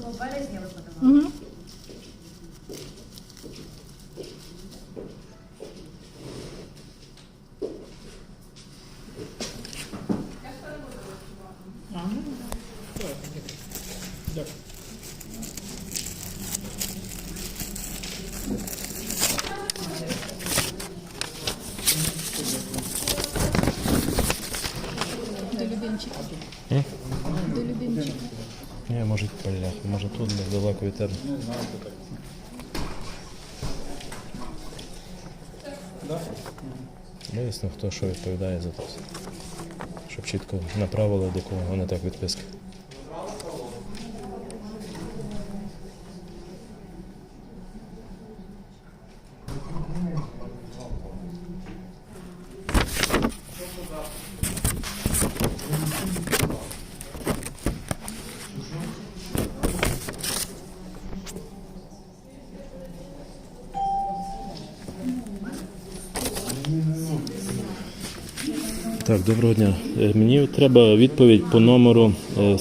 26 березня ви подавали? Угу. До Любимчика. М? До Любимчика. Ні, може поляк, може від тебе. Вияснив, хто що відповідає за це. Щоб чітко направили до кого, не так відписки. Так, доброго дня. Е, Мені треба відповідь по номеру е,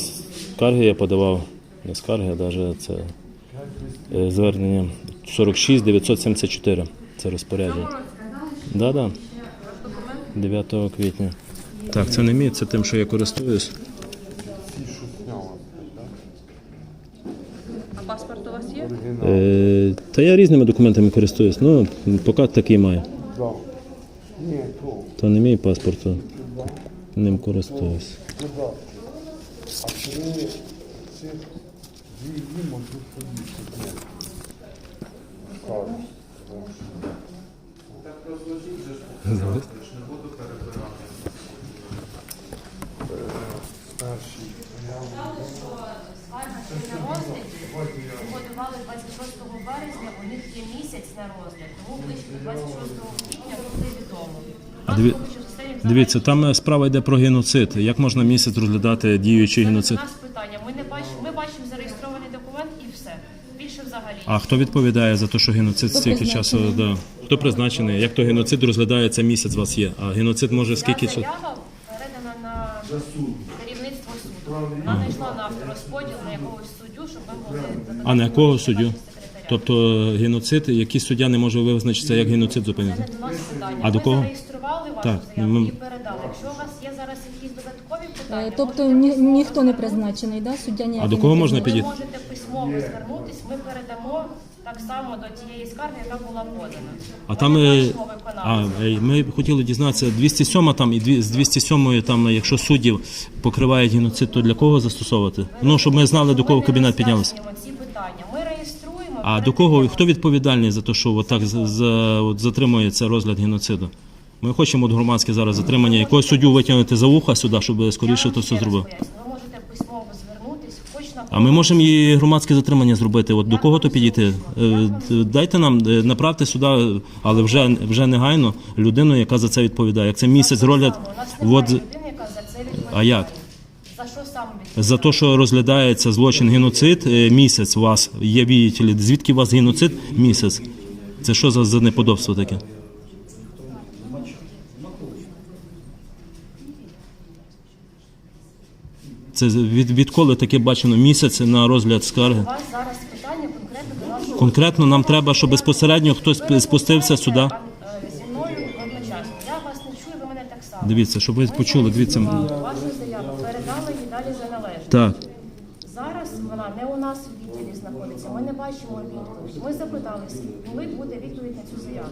скарги я подавав. Не скарги, а навіть це е, звернення 46 974. Це розпорядження. Да, да. 9 квітня. Так, це не мій, це тим, що я користуюсь. А паспорт у вас є? Е, та я різними документами користуюсь. Ну, поки такий маю. То. Не мій паспорт, ним користуюсь. Да. А коли цих дні можуть. Ні. Так. Скарга це на розгляд. Подавали 26 березня, у них є місяць на розгляд, тому ближче до 26 квітня буде відомо. А диві- Дивіться, там е, справа йде про геноцид. Як можна місяць розглядати діючий У геноцид? нас питання. Ми не бачимо, ми бачимо зареєстрований документ і все. Більше взагалі. А хто відповідає за те, що геноцид стільки часу? Да. Хто призначений? Як то геноцид розглядається місяць у вас є? А геноцид може скільки часу? заява передана на керівництво суду. Вона не йшла на авторозподіл на якогось суддю, щоб ми могли А на якого суддю? Тобто геноцид, який суддя не може визначитися, як геноцид зупинити? Це нас питання. А до кого? зареєстрували вашу Так, заяву ми- і передали. Якщо у вас є зараз якісь додаткові питання, Е, Тобто можете ні, ніхто не призначений, да? суддя ніякий А до не кого можна призначений. ви можете письмово звернутись, ми передамо так само до тієї скарги, яка була подана. А там Ми не е, бачимо а, виконавця. е, ми б хотіли дізнатися 207 там і дві- з 207 там, якщо суддів покривають геноцид, то для кого застосовувати? Ну щоб ми знали до кого кабінет піднялися. роз'яснюємо ці питання. Ми реєструємо. А до кого хто відповідальний за те, що от так за, от затримується розгляд геноциду? Ми хочемо от громадське зараз затримання якогось суддю витягнути за вуха сюди, щоб скоріше то все зробив. Ви можете письмово звернутись, хоч на А ми можемо і громадське затримання зробити. От до кого то підійти? Е, Дайте нам е, направте сюди, але вже вже негайно людину, яка за це відповідає. Як це місяць розгляд, от людини, яка за це відповідає. а як? За що саме? За те, що розглядається злочин геноцид, е, місяць у вас є віятелі. Звідки у вас геноцид? Місяць. Це що за, неподобство таке? Це від, відколи таке бачено місяць на розгляд скарги? У вас зараз питання конкретно до нашого Конкретно нам треба, щоб безпосередньо хтось спустився сюди. Я вас не чую, ви мене так само. Дивіться, щоб ви Ми почули, дивіться. зареєстрували Вашу заяву передали її далі за належним. Так. Зараз вона не у нас в відділі знаходиться. Ми не бачимо відповідь. Ми запиталися, коли буде відповідь на цю заяву.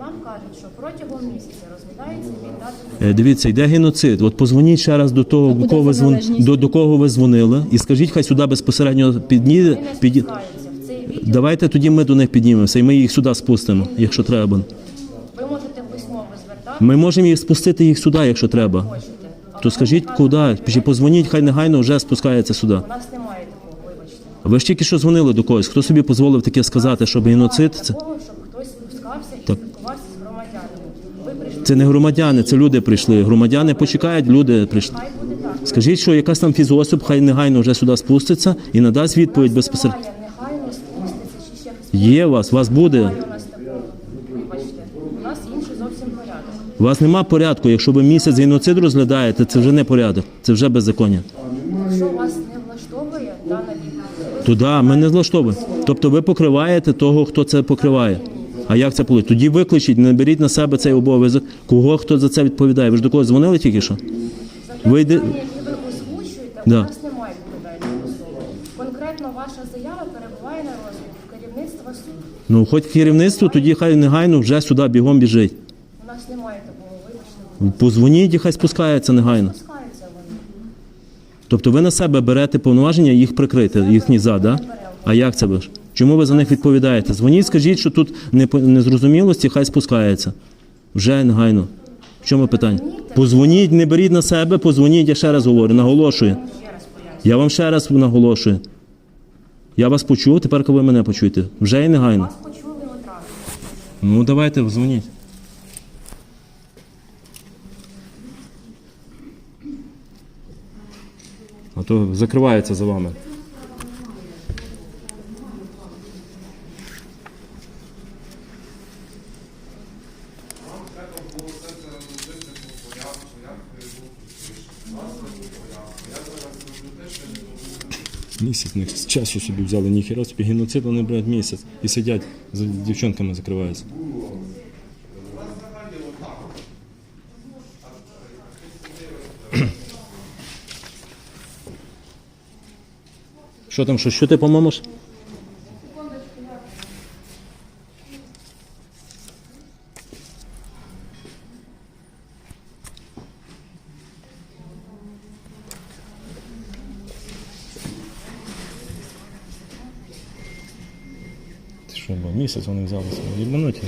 Нам кажуть, що протягом місяця розглядається від дати Е, Дивіться, йде геноцид. От позвоніть ще раз до того, до кого ви звон... до, до кого ви дзвонили, і скажіть, хай сюди безпосередньо підні... не піді... спускаються в цей відділ. Давайте тоді ми до них піднімемося, і ми їх сюди спустимо, якщо треба. Ви можете письмово звертати, Ми можемо їх спустити їх сюди, якщо треба. хочете. То скажіть, куди? Чи позвоніть, хай негайно вже спускається сюди. У нас немає такого, вибачте. Ви ж тільки що дзвонили до когось. Хто собі дозволив таке сказати, щоб геноцид це, щоб хтось спускався і Так. спілкувався з громадянами. Це не громадяни, це люди прийшли. Громадяни почекають, люди прийшли. Скажіть, що якась там фізосіб, хай негайно вже сюди спуститься і надасть відповідь безпосередньо. Є вас, вас буде. Немає у нас такого. Вибачте. У нас інші зовсім порядок. У вас нема порядку. Якщо ви місяць геноцид розглядаєте, це вже не порядок, це вже беззаконня. Якщо вас не влаштовує дана відповідь, Туди ми не влаштовуємо. Тобто ви покриваєте того, хто це покриває. А як це вийде? Тоді викличіть, не беріть на себе цей обов'язок. Кого хто за це відповідає? Ви ж до когось дзвонили тільки що? за Ви йде- які ви озвучуєте, Да. нас немає відповідальної особи. Конкретно ваша заява перебуває на розгляді керівництва суду. Ну, хоч керівництво, тоді хай негайно вже сюди бігом біжить. У нас немає такого вибачте. Позвоніть і хай спускається негайно. Вони. Тобто ви на себе берете повноваження їх прикрити, їхні за, да? А як це ви ж? Чому ви за них відповідаєте? Дзвоніть, скажіть, що тут незрозумілості, хай спускається. Вже негайно. В чому питання? Позвоніть, не беріть на себе, позвоніть, я ще раз говорю, наголошую. Я вам ще раз наголошую. Я вас почув, тепер ви мене почуєте. Вже і негайно. Вас почули одразу. Ну давайте, дзвоніть. А то закривається за вами. Місяць з часу собі взяли, ніхіра собі геноцид, вони брать місяць і сидять за дівчинками закриваються. Що там, що, що ти помомиш? що, бо місяць вони взялися, їбануті.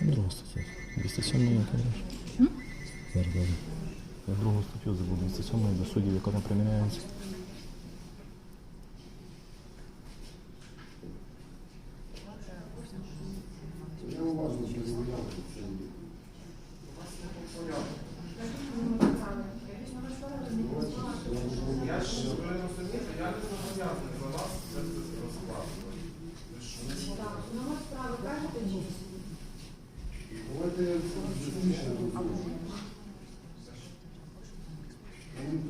Друга стаття. 207 я кажеш. Зараз добре. Я другу статтю забув. 207 до суддів, яка не приміняється.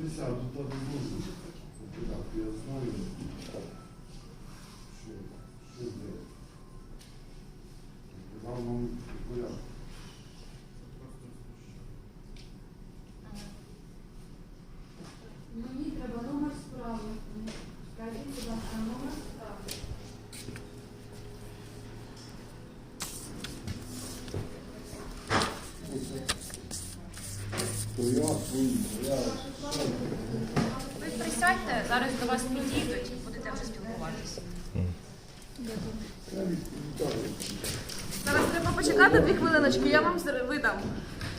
Вони присяду, тут можна. Так, я знаю. Що? Що де? Казав вам порядок. Мені треба номер справи. Скажіть, будь ласка, номер справи. То я свої, я Ви присядьте, зараз до вас підійдуть, будете вже спілкуватися. Зараз треба почекати дві хвилиночки, я вам видам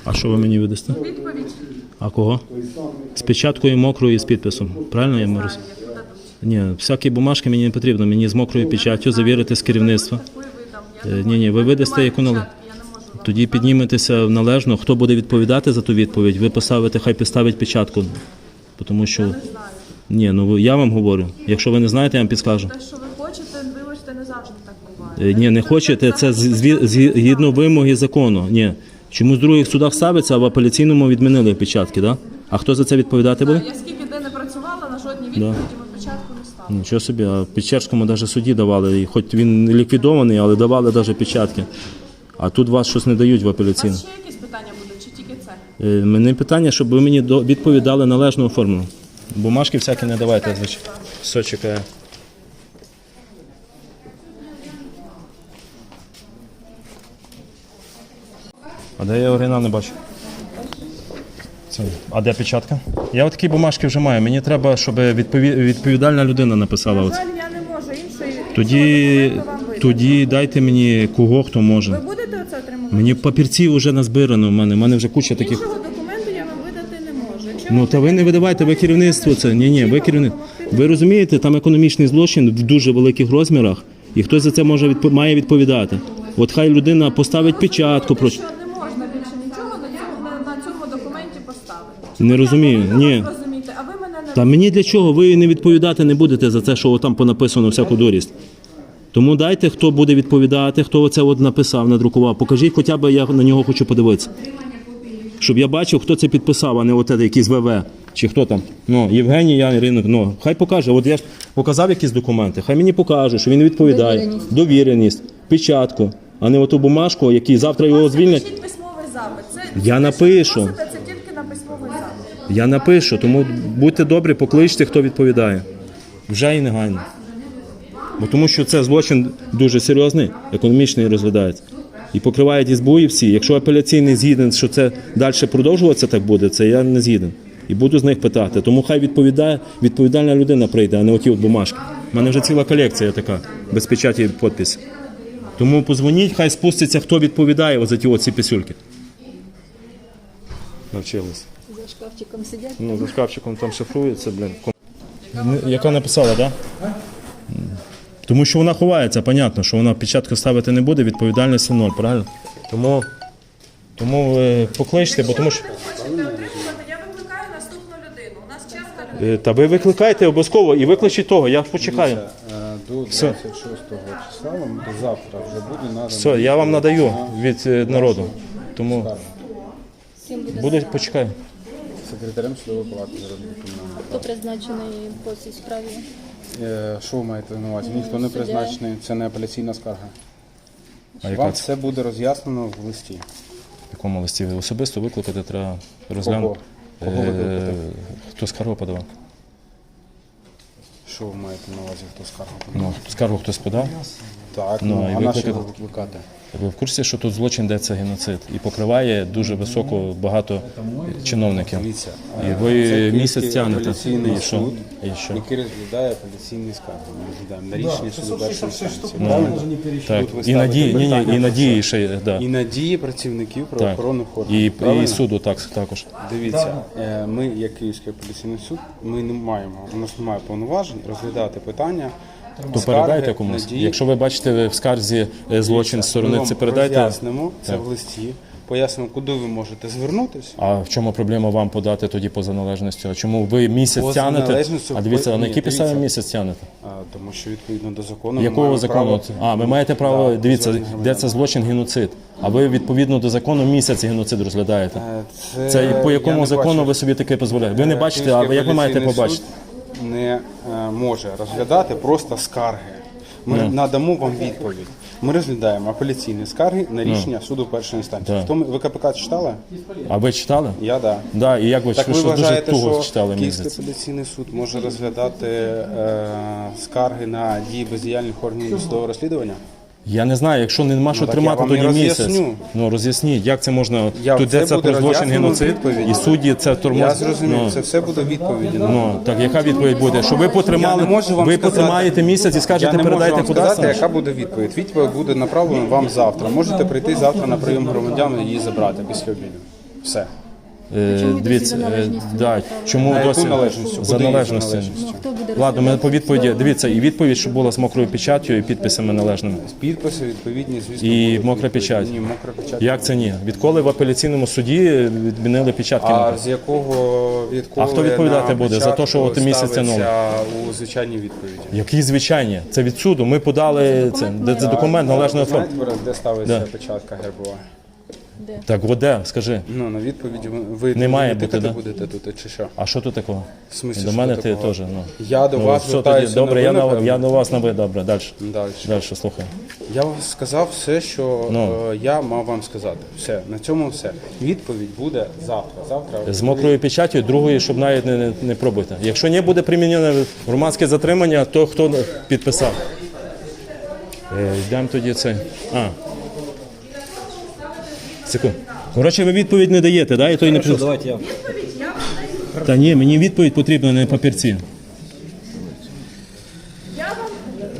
А що ви мені видасте? відповідь. А кого? З печаткою мокрою і з підписом. Правильно я можу? Ні, всякі бумажки мені не потрібно. Мені з мокрою печаттю завірити з керівництва. Таку і видам. Я Е, Ні, ні, ви видасте немає яку печатки, я не можу вам. Тоді підніметеся належно. Хто буде відповідати за ту відповідь? Ви поставите, хай підставить печатку. Тому що. Ні, ну я вам говорю. Якщо ви не знаєте, я вам підскажу. Те, що ви хочете, вибачте, не завжди так буває. Е, Ні, не хочете, це з- згідно вимоги закону. Ні. Чомусь в других судах ставиться, а в апеляційному відмінили печатки, так? Да? А хто за це відповідати буде? Я скільки де не працювала, на жодній відповіді ми початку не ставили. Нічого собі, а в Печерському навіть суді давали, хоч він ліквідований, але давали навіть печатки. А тут вас щось не дають в У апеляційну. вас ще якісь питання будуть, чи тільки це? Е, Мене питання, щоб ви мені відповідали належно оформлено. Бумажки всякі не давайте, звичайно. Все чекає. А де я оригінал не бачу? Це, а де печатка? Я от такі бумажки вже маю. Мені треба, щоб відповідальна людина написала. На жаль, я не можу іншої Тоді. Тоді дайте мені кого хто може. Ви будете оце отримувати? Мені папірці вже назбирано в мене. У мене вже куча таких. Іншого документу я вам видати не можу. Якщо Ну та ви не видавайте, ви керівництво це. Ні, ні, ви керівництво. Ви розумієте, там економічний злочин в дуже великих розмірах, І хтось за це може відпо- має відповідати. От хай людина поставить печатку. Про... Що не можна більше нічого на цьому, на, на цьому документі поставити. Не розумію. Ні. розумієте, а ви мене не Та мені для чого? Ви не відповідати не будете за те, що там понаписано всяку дурість. Тому дайте, хто буде відповідати, хто це от написав, надрукував. Покажіть, хоча б я на нього хочу подивитися. Щоб я бачив, хто це підписав, а не от якийсь ВВ. Чи хто там? Ну, Євгеній Ян Ринок. Ну, хай покаже. От я ж показав якісь документи, хай мені покаже, що він відповідає. Довіреність. Довіреність, печатку, а не оту бумажку, який завтра його звільнять. Напишіть письмовий запит. Це, Я напишу. Це тільки на письмовий запит. Я напишу, тому будьте добрі, покличте, хто відповідає. Вже і негайно. Бо тому що це злочин дуже серйозний, економічний розглядається. І покривають СБУ і всі. Якщо апеляційний згіден, що це далі продовжуватися так буде, це я не згіден. І буду з них питати. Тому хай відповідає, відповідальна людина прийде, а не оті от бумажки. У мене вже ціла колекція така, без печаті і підпис. Тому позвоніть, хай спуститься, хто відповідає за ті оці писюльки. Навчились. За шкафчиком сидять. Ну, за шкафчиком там шифрується, блин. Не- Яка написала, так? Да? Тому що вона ховається, понятно, що вона печатку ставити не буде, відповідальності ноль, правильно? Тому, тому е, покличте, бо тому що. Не хочете отримувати, я викликаю наступну людину. У нас черга людей. е, Та ви викликайте обов'язково і викличіть того, я почекаю. Е, До 26 числа вам до завтра вже буде надано. Все, я вам надаю від е, народу. Тому буде почекаю. секретарем судової палати зараз хто призначений по цій справі. Е, Що ви маєте на увазі? Ніхто не призначений, це не апеляційна скарга. А яка Вам це? все буде роз'яснено в листі. В якому листі ви особисто викликати треба розглянути. Кого викликати? Е, Хто скаргу подавав? Що ви маєте на увазі, хто скаргу? Ну, скаргу хтось подав? Так, Ну, ну, і а на що викликати- його викликати? Ви в курсі, що тут злочин де це геноцид і покриває дуже високо багато чиновників. Дивіться, І ви місяць тягнете. апеляційний І що? суд, І що? який розглядає апеляційні скарги. Ми розглядаємо на рішення суду першої інстанції. Правильно? Так, Тут ви і ставите надії, ні, ні, і надії ще є, да. І надії працівників правоохоронних органів. І, правильно? суду так, також. Дивіться, е, ми, як Київський апеляційний суд, ми не маємо, у нас немає повноважень розглядати питання. То скарги, передайте комусь. надії. Якщо ви бачите в скарзі е, злочин з Ми сторони, вам це передайте. роз'яснимо це Так. в листі, пояснимо, куди ви можете звернутися. А в чому проблема вам подати тоді поза належністю? А чому ви місяць Поза належністю А дивіться, ви- а на ні, які підстави дивіться. місяць тягнете? А, тому що відповідно до закону ми Якого маємо закону? право- А, ви маєте право, Да, дивіться, звернення де громадян. це злочин геноцид. А ви відповідно до закону місяць геноцид розглядаєте. Е, Це, Це по я якому не закону бачу. ви собі таке дозволяєте? Ви не Е, бачите, а як ви маєте апеляційний побачити? суд Не може розглядати просто скарги. Ми yeah. надамо вам відповідь. Ми розглядаємо апеляційні скарги на рішення суду першої інстанції. Yeah. Ми- ви КПК читали? А ви читали? Я да. Да, і як ви, Так ви що дуже туго що читали Київський апеляційний суд може розглядати е, скарги на дії бездіяльних органів судового розслідування? Я не знаю, якщо нема що так я тримати вам тоді і місяць. роз'ясню. Ну роз'ясніть, як це можна Я- тут це де це буде про злочин роз'яснено геноцид і судді це тормоз. Я зрозумів, Ну, це все буде відповіді. на- ну так яка відповідь буде? Що ви потримали? Я не можу вам ви сказати. потримаєте місяць і Я скажете, не можу передайте вам куди сказати, саме? яка буде відповідь. Відповідь буде направлена вам завтра. Можете прийти завтра на прийом громадян і її забрати після обіду. Все. Е, Чому Дивіться, за е, належністю да, чому На яку досі належністю? за Куди її належністю? належністю? Ну, хто буде Ладно, ми по відповіді. Дивіться, і відповідь, щоб була з мокрою печаттю і підписами належними. Підписи відповідні, звісно. І будуть мокра печать. Ні, мокра печать. Як це ні? Відколи в апеляційному суді відмінили печатки? А з якого відколи А хто відповідати на буде за те, що от початку місяць тягнули? ставиться у звичайній відповіді? Які звичайні? Це від суду. Ми подали це, де, це документ належного форму. Знаєте, де ставиться Да. печатка гербова? Так, от де, скажи. Ну, на відповіді ви- Не має бути, тикати да? будете тут чи що? А що тут такого? В смислі, До що мене ти такого? теж. Ну. Я до Ну, вас все тоді, звертаюся добре, на я, ви, на, напевно. я до вас на ви, добре, далі. Далі. Далі, слухай. Я вам сказав все, що Ну. е, я мав вам сказати. Все, на цьому все. Відповідь буде завтра. Завтра З мокрою печаттю, другої, щоб навіть не, не, не пробуйте. Якщо не буде примінено громадське затримання, то хто підписав? Е, йдемо тоді це. А. Секунду. Коротше, ви відповідь не даєте, да? І то й не Хорошо, давайте я. Та ні, мені відповідь потрібна не папірці. Я вам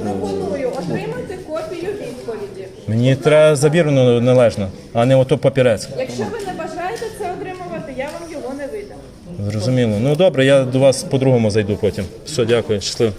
пропоную отримати копію відповіді. Мені треба завірено належно, а не ото папірець. Якщо ви не бажаєте це отримувати, я вам його не видам. Зрозуміло. Ну добре, я до вас по-другому зайду потім. Все, дякую, щасливо.